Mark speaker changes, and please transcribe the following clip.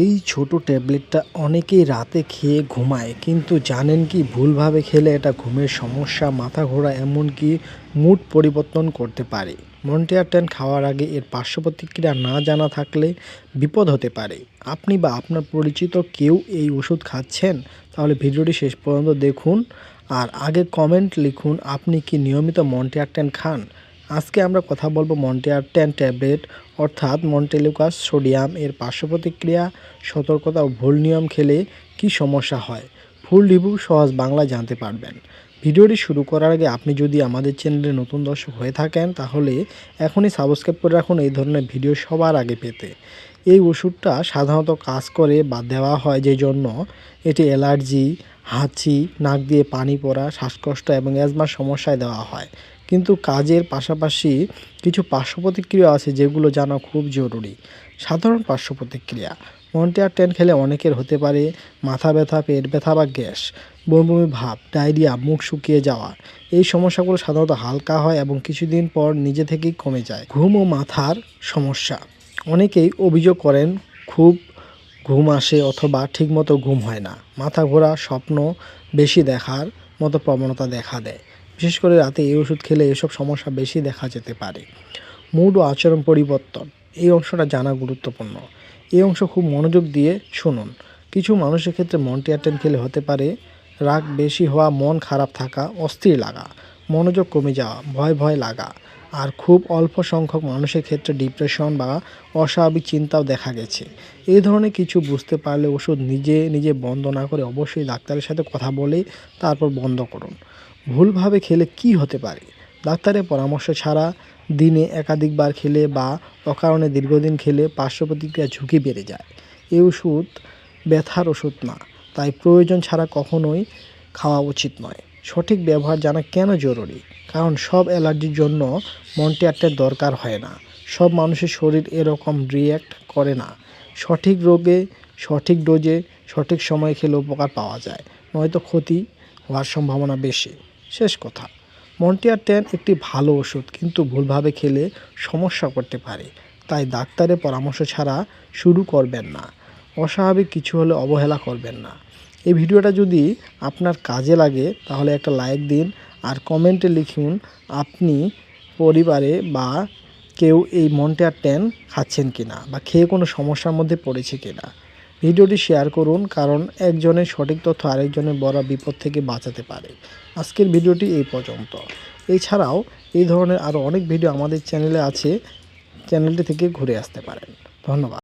Speaker 1: এই ছোট ট্যাবলেটটা অনেকেই রাতে খেয়ে ঘুমায়, কিন্তু জানেন কি ভুলভাবে খেলে এটা ঘুমের সমস্যা, মাথা ঘোরা এমনকি মুড পরিবর্তন করতে পারে। মন্টিয়ার খাওয়ার আগে এর পার্শ্ব প্রতিক্রিয়া না জানা থাকলে বিপদ হতে পারে। আপনি বা আপনার পরিচিত কেউ এই ওষুধ খাচ্ছেন? তাহলে ভিডিওটি শেষ পর্যন্ত দেখুন। আর আগে কমেন্ট লিখুন, আপনি কি নিয়মিত মন্টিয়ার খান? আজকে আমরা কথা বলব মন্টিয়ার টেন ট্যাবলেট, অর্থাৎ মন্টেলুকাস সোডিয়াম এর পার্শ্ব প্রতিক্রিয়া, সতর্কতা ও ভুল নিয়ম খেলে কি সমস্যা হয়, ফুল রিভিউ সহজ বাংলা জানতে পারবেন। ভিডিওটি শুরু করার আগে আপনি যদি আমাদের চ্যানেলে নতুন দর্শক হয়ে থাকেন, তাহলে এখনই সাবস্ক্রাইব করে রাখুন এই ধরনের ভিডিও সবার আগে পেতে। এই ওষুধটা সাধারণত কাজ করে বা দেওয়া হয় যে জন্য এটি অ্যালার্জি হাঁচি, নাক দিয়ে পানি পড়া, শ্বাসকষ্ট এবং অ্যাজমার সমস্যায় দেওয়া হয়। কিন্তু কাজের পাশাপাশি কিছু পার্শ্ব প্রতিক্রিয়া আছে যেগুলো জানা খুব জরুরি। সাধারণ পার্শ্ব প্রতিক্রিয়া মন্টিয়ার টেন খেলে অনেকের হতে পারে মাথা ব্যথা, পেট ব্যথা বা গ্যাস, বমি ভাব, ডায়রিয়া, মুখ শুকিয়ে যাওয়া। এই সমস্যাগুলো সাধারণত হালকা হয় এবং কিছুদিন পর নিজে থেকেই কমে যায়। ঘুম ও মাথার সমস্যা, অনেকেই অভিযোগ করেন খুব ঘুম আসে অথবা ঠিকমতো ঘুম হয় না। মাথা ঘোরা স্বপ্ন বেশি দেখার মতো প্রবণতা দেখা দেয়। বিশেষ করে রাতে এই ওষুধ খেলে এসব সমস্যা বেশি দেখা যেতে পারে। মুড ও আচরণ পরিবর্তন, এই অংশটা জানা গুরুত্বপূর্ণ। এই অংশ খুব মনোযোগ দিয়ে শুনুন। কিছু মানুষের ক্ষেত্রে মন্টিয়াটেন খেলে হতে পারে রাগ বেশি হওয়া, মন খারাপ থাকা, অস্থির লাগা, মনোযোগ কমে যাওয়া, ভয় ভয় লাগা। আর খুব অল্প সংখ্যক মানুষের ক্ষেত্রে ডিপ্রেশন বা অস্বাভাবিক চিন্তাও দেখা গেছে। এই ধরনের কিছু বুঝতে পারলে ওষুধ নিজে নিজে বন্ধ না করে অবশ্যই ডাক্তারের সাথে কথা বলে তারপর বন্ধ করুন। ভুলভাবে খেলে কি হতে পারে? ডাক্তারের পরামর্শ ছাড়া দিনে একাধিকবার খেলে বা অকারণে দীর্ঘদিন খেলে পার্শ্ব প্রতিক্রিয়া ঝুঁকি বেড়ে যায়। এই ওষুধ ব্যথার ওষুধ না, তাই প্রয়োজন ছাড়া কখনোই খাওয়া উচিত নয়। সঠিক ব্যবহার জানা কেন জরুরি? কারণ সব অ্যালার্জির জন্য মন্টিয়ারটের দরকার হয় না। সব মানুষের শরীর এরকম রিয়্যাক্ট করে না। সঠিক রোগে, সঠিক ডোজে, সঠিক সময়ে খেলে উপকার পাওয়া যায়। নয়তো ক্ষতি হওয়ার সম্ভাবনা বেশি। শেষ কথা মন্টিয়ার টেন একটি ভালো ওষুধ কিন্তু ভুলভাবে খেলে সমস্যা করতে পারে। তাই ডাক্তারের পরামর্শ ছাড়া শুরু করবেন না। অস্বাভাবিক কিছু হলে অবহেলা করবেন না। এই ভিডিওটা যদি আপনার কাজে লাগে, তাহলে একটা লাইক দিন আর কমেন্টে লিখুন, আপনি পরিবারে বা কেউ এই মন্টিয়ার ট্যান খাচ্ছেন কিনা বা খেয়ে কোনো সমস্যার মধ্যে পড়েছে কিনা। ভিডিওটি শেয়ার করুন, কারণ একজনের সঠিক তথ্য আরেকজনের বড় বিপদ থেকে বাঁচাতে পারে। আজকের ভিডিওটি এই পর্যন্ত। এছাড়াও এই ধরনের আরও অনেক ভিডিও আমাদের চ্যানেলে আছে। চ্যানেলটি থেকে ঘুরে আসতে পারেন। ধন্যবাদ।